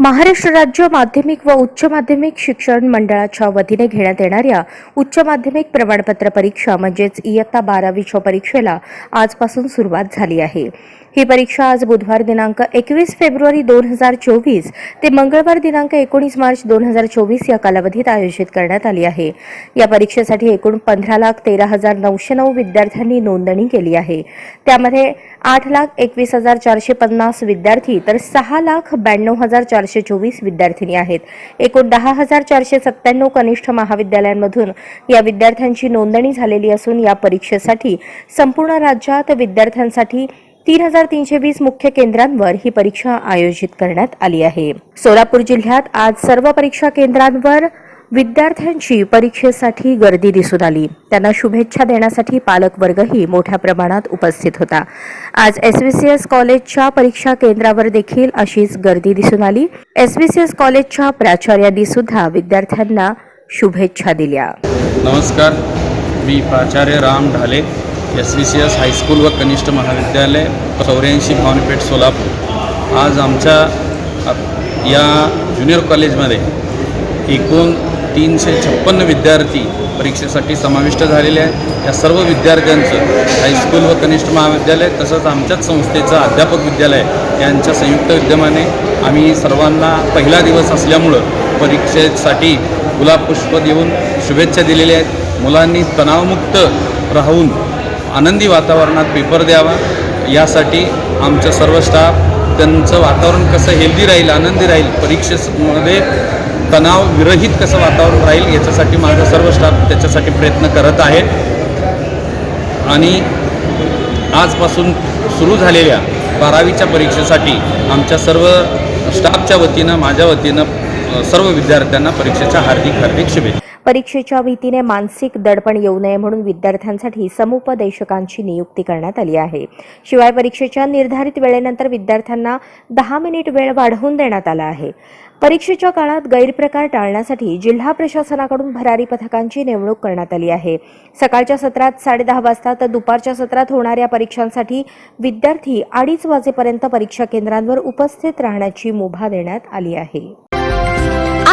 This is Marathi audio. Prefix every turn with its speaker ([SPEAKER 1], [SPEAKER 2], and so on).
[SPEAKER 1] महाराष्ट्र राज्य माध्यमिक व उच्च माध्यमिक शिक्षण मंडळाच्या वतीने घेण्यात येणाऱ्या उच्च माध्यमिक प्रमाणपत्र परीक्षा म्हणजेच इयत्ता बारावीच्या परीक्षेला आजपासून सुरुवात झाली आहे. ही परीक्षा आज बुधवार दिनांक एकवीस फेब्रुवारी दोन हजार चोवीस ते मंगळवार दिनांक एकोणीस मार्च दोन हजार चोवीस या कालावधीत आयोजित करण्यात आली आहे. या परीक्षेसाठी एकूण पंधरा लाख तेरा हजार नऊशे नऊ विद्यार्थ्यांनी नोंदणी केली आहे. त्यामध्ये आठ लाख एकवीस हजार चारशे पन्नास विद्यार्थी तर सहा लाख ब्याण्णव हजार चारशे चोवीस विद्यार्थिनी आहेत. एकूण दहा हजार चारशे सत्त्याण्णव कनिष्ठ महाविद्यालयांमधून या विद्यार्थ्यांची नोंदणी झालेली असून या परीक्षेसाठी संपूर्ण राज्यात विद्यार्थ्यांसाठी तीन हजार तीनशे वीस मुख्य केंद्रांवर ही परीक्षा आयोजित करण्यात आली आहे. सोलापूर जिल्ह्यात आज सर्व परीक्षा केंद्रांवर विद्यार्थ्यांची परीक्षेसाठी गर्दी दिसून आली. त्यांना शुभेच्छा देण्यासाठी पालक वर्गही मोठ्या प्रमाणात उपस्थित होता. आज एसव्हीसीएस कॉलेजच्या परीक्षा केंद्रावर देखील अशीच गर्दी दिसून आली. एसव्हीसीएस कॉलेजच्या प्राचार्यांनी सुद्धा विद्यार्थ्यांना शुभेच्छा दिल्या.
[SPEAKER 2] नमस्कार. मी प्राचार्य Ram Dhale. S V C S high school व कनिष्ठ महाविद्यालय चौऱ्याऐंशी भावनपेठ सोलापूर. आज आमच्या या ज्युनियर कॉलेजमध्ये एकूण तीनशे छप्पन्न विद्यार्थी परीक्षेसाठी समाविष्ट झालेले आहेत. या सर्व विद्यार्थ्यांचं हायस्कूल व कनिष्ठ महाविद्यालय तसंच आमच्याच संस्थेचं अध्यापक विद्यालय यांच्या संयुक्त विद्यमाने आम्ही सर्वांना पहिला दिवस असल्यामुळं परीक्षेसाठी गुलाब पुष्प देऊन शुभेच्छा दिलेल्या आहेत. मुलांनी तणावमुक्त राहून आनंदी वातावरणात पेपर द्यावा. यासाठी आमचं सर्व स्टाफ त्यांचं वातावरण कसं हेल्दी राहील आनंदी राहील परीक्षेमध्ये तणाव विरहित कसं वातावरण राहील याच्यासाठी माझा सर्व स्टाफ त्याच्यासाठी प्रयत्न करत आहे आणि आजपासून सुरू झालेल्या बारावीच्या परीक्षेसाठी आमच्या सर्व स्टाफच्या वतीनं माझ्या वतीनं सर्व विद्यार्थ्यांना परीक्षेच्या हार्दिक हार्दिक शुभेच्छा.
[SPEAKER 1] परीक्षेच्या भीतीने मानसिक दडपण येऊ नये म्हणून विद्यार्थ्यांसाठी समुपदेशकांची नियुक्ती करण्यात आली आहे. शिवाय परीक्षेच्या निर्धारित वेळेनंतर विद्यार्थ्यांना दहा मिनिट वेळ वाढवून देण्यात आला आहे. परीक्षेच्या काळात गैरप्रकार टाळण्यासाठी जिल्हा प्रशासनाकडून भरारी पथकांची नेमणूक करण्यात आली आहे. सकाळच्या सत्रात साडेदहा वाजता तर दुपारच्या सत्रात होणाऱ्या परीक्षांसाठी विद्यार्थी अडीच वाजेपर्यंत परीक्षा केंद्रांवर उपस्थित राहण्याची मुभा देण्यात आली आहे.